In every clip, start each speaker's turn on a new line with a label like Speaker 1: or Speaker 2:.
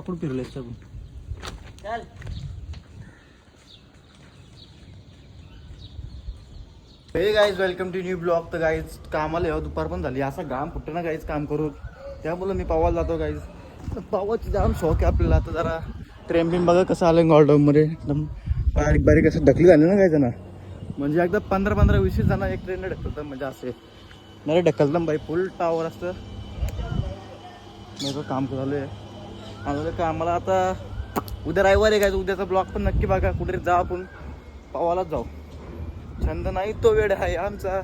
Speaker 1: पकडून फिरले सगळं.
Speaker 2: चल.
Speaker 1: हे guys welcome to new blog तर गाईज कामाला येऊ दुपार पण झाली. असा घाम फुटतं ना गाईज काम करून त्यामुळं मी पावाला जातो गाईज पावाची जाम शौक आहे आपल्याला. आता जरा ट्रेन बिन बघा कसं आलं गॉलडाऊनमध्ये एकदम बारीक बारीक असं ढकली झाली ना गायचं ना म्हणजे एकदा पंधरा पंधरा वीस जण एक ट्रेनने ढकलतं म्हणजे असे. नाही ढकलतं बाई. फुल टावर असतं. माझं काम चालू आहे माझं कामाला आता उद्या रविवार आहे काय उद्याचा ब्लॉग पण नक्की बघा. कुठे जा आपण. पावालाच जाऊ. छंद नाही तो वेळ आहे आमचा.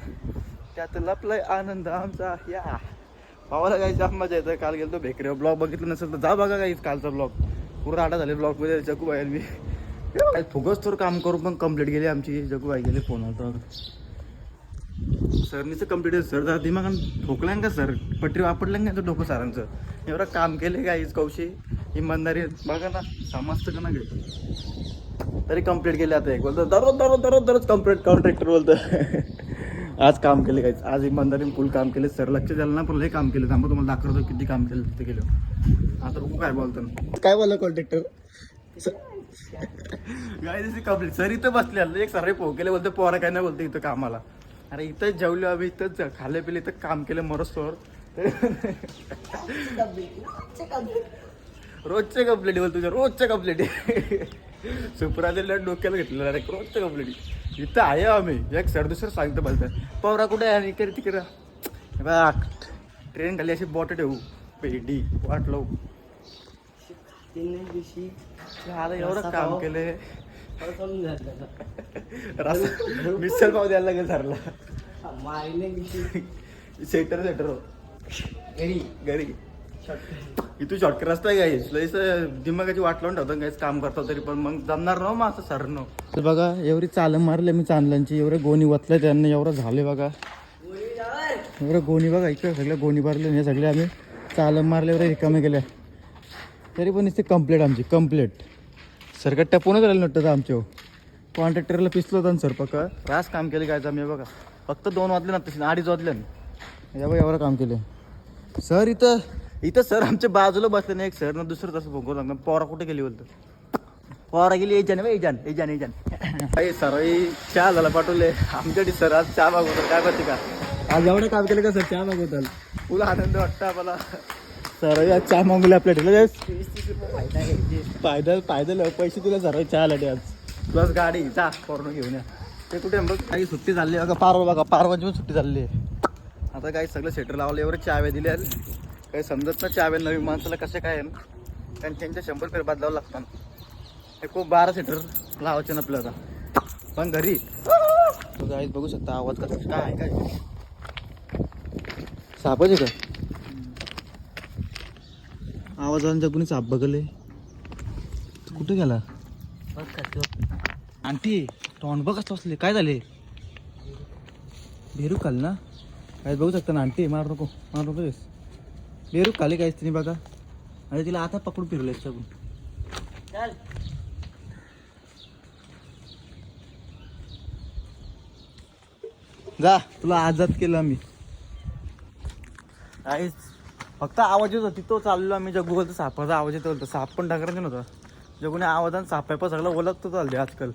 Speaker 1: त्यात लपलाय आनंद आमचा. या. पावाला काही जाम मजा येतं काल गेलो भेकरे ब्लॉग बघितलं नसेल तर जा बघा काही कालचा ब्लॉग पूर्ण आठा झाले ब्लॉगमध्ये. जगू बाई मी. फुगस तर काम करून पण कंप्लीट गेली आमची. जगू बाई गेली फोन सरनीचं कंप्लीट सर जरा दिमाग ठोकलं का सर? पटरी वापरलं का डोकं सरांचं? एवढं काम केले गाईच कौशी? इमानदारी बघा ना समजतं का ना घेतो. तरी कंप्लीट केले आता एक बोलतो. दररोज दररोज दररोज दररोज कंप्लीट कॉन्ट्रॅक्टर बोलतं. आज काम केले काहीच. आज इमानदारीने फुल काम केले सर लक्ष द्यायला ना पण लय काम केलं. थांबा तुम्हाला दाखवतो किती काम केलं तिथे केलं. आता बघू काय बोलतो. काय बोलला कॉन्ट्रॅक्टर काय दिवशी कंप्लीट सर इथं बसले एक सर पोह केले बोलते पोरा काय नाही बोलते इथं कामाला. अरे इथंच जेवलो आम्ही इथंच खाल्ले पिले इथं काम केलं मरस्तोवर. रोजचे कंप्लेंट बोल तुझ्या रोजच्या कंप्लेंट सुपराजीला डोक्याला घेतलेलं अरे रोजच्या कंप्लेंट इथं आहे आम्ही एक सर दुसरं सांगतो बोलतं पवरा कुठे आहे? इकडे तिकडे. ट्रेन खाली अशी बॉट ठेवू. पेडी वाट लावू.
Speaker 2: तीन दिवशी
Speaker 1: एवढं काम केले
Speaker 2: समजून झालं
Speaker 1: रस मिसल पाव द्यायला लागेल सरला. सेटर सेटर
Speaker 2: घरी.
Speaker 1: घरी. इथून शॉर्टकट रस्ता आहे गाईस लईस दिमागाची वाट लावून ठेवतो गाईस काम करतो तरी पण. मग जमणार ना मग असं सर न तर बघा एवढी चाल मारले मी चांदलांची. एवढे गोणी वतले त्यांना एवढं झाले बघा. एवढं गोणी बघा इकडे सगळ्या गोणी भरले. हे सगळे आम्ही चाल मारले एवढे रिकामे केले. तरी पण इथे कंप्लेट आमची कंप्लेट सरकट टपूनच राहिले नव्हतं आमच्या कॉन्ट्रॅक्टरला पिसलो होतं सर पक्का. रास काम केले काय आम्ही बघा. फक्त दोन वाजले ना तसे अडीच वाजले ना. या बघा एवढं काम केलं सर इथं इथं सर आमच्या बाजूला बसले ना एक सर ना दुसरं तसं भोगू लागलं. पोरा कुठे गेली बोलतो. पोरा गेली एजान एजान एजान एजान काही सर चहा झाला पाठवले. आमच्यासाठी सर आज चहा मागवतात. काय करते का? आज एवढं काम केलं का सर चहा मागवताल तुला आनंद वाटतं आम्हाला. सर चहा मागवली आपल्या ठेवलं
Speaker 2: तीस रुपये
Speaker 1: पायदल पायदल पैसे तुला सरळ चहा लाटे आज. प्लस गाडी जा पोरण घेऊन या. ते कुठे बघ काही सुट्टी झाली बघा पारवा बघा पारवांची पण सुट्टी झाली आहे. आता काही सगळं सेटर लावलं एवढे चाव्या दिल्या काही समजत ना चाव्या नवीन माणसाला कसे काय ना. कारण त्यांच्या शंभर रुपये बदलावं लागतात हे खूप बारा सीटर लावायचे ना आपल्याला. पण घरी. तू गाईत बघू शकता आवाज कसा काय आहे काय आहे का? आवाजांच्या कुणी साप बघले कुठे गेला? आंटी तोंड बघ कसं असले काय झाले बेरू खाल ना? काय बघू शकता ना आंटी? मार नको मार नको बेरू खाली काहीच तिने बघा. अरे तिला आता पकडून फिरले सगून जा तुला आजाद केलं आम्ही. काहीच. फक्त आवाज येत होती तो चाललो आम्ही जगू बोलतो सापाचा आवाज येतो होता. साप पण टाकरायचं नव्हतं. जगूने आवाजानं साप आहे पण सगळं ओळखतो चालते आजकाल.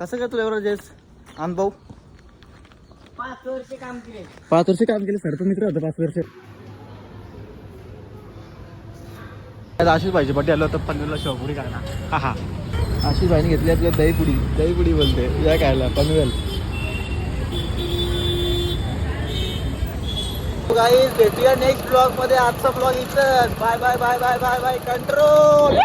Speaker 1: कसं काय तुला एवढं जेस अनुभव
Speaker 2: पाच वर्ष काम केले.
Speaker 1: पाच वर्ष काम केले सर मित्र होतं पाच वर्ष. आशिष भाईची बड्डे आलं होतं पनवेलला शेवपुडी खायला. हा हा. आशिष भाईने घेतली आपल्या दहीपुडी दहीपुडी बोलते. या खायला पनवेल. भेटूया नेक्स्ट ब्लॉगमध्ये. आजचा ब्लॉग इथं bye bye bye bye bye bye control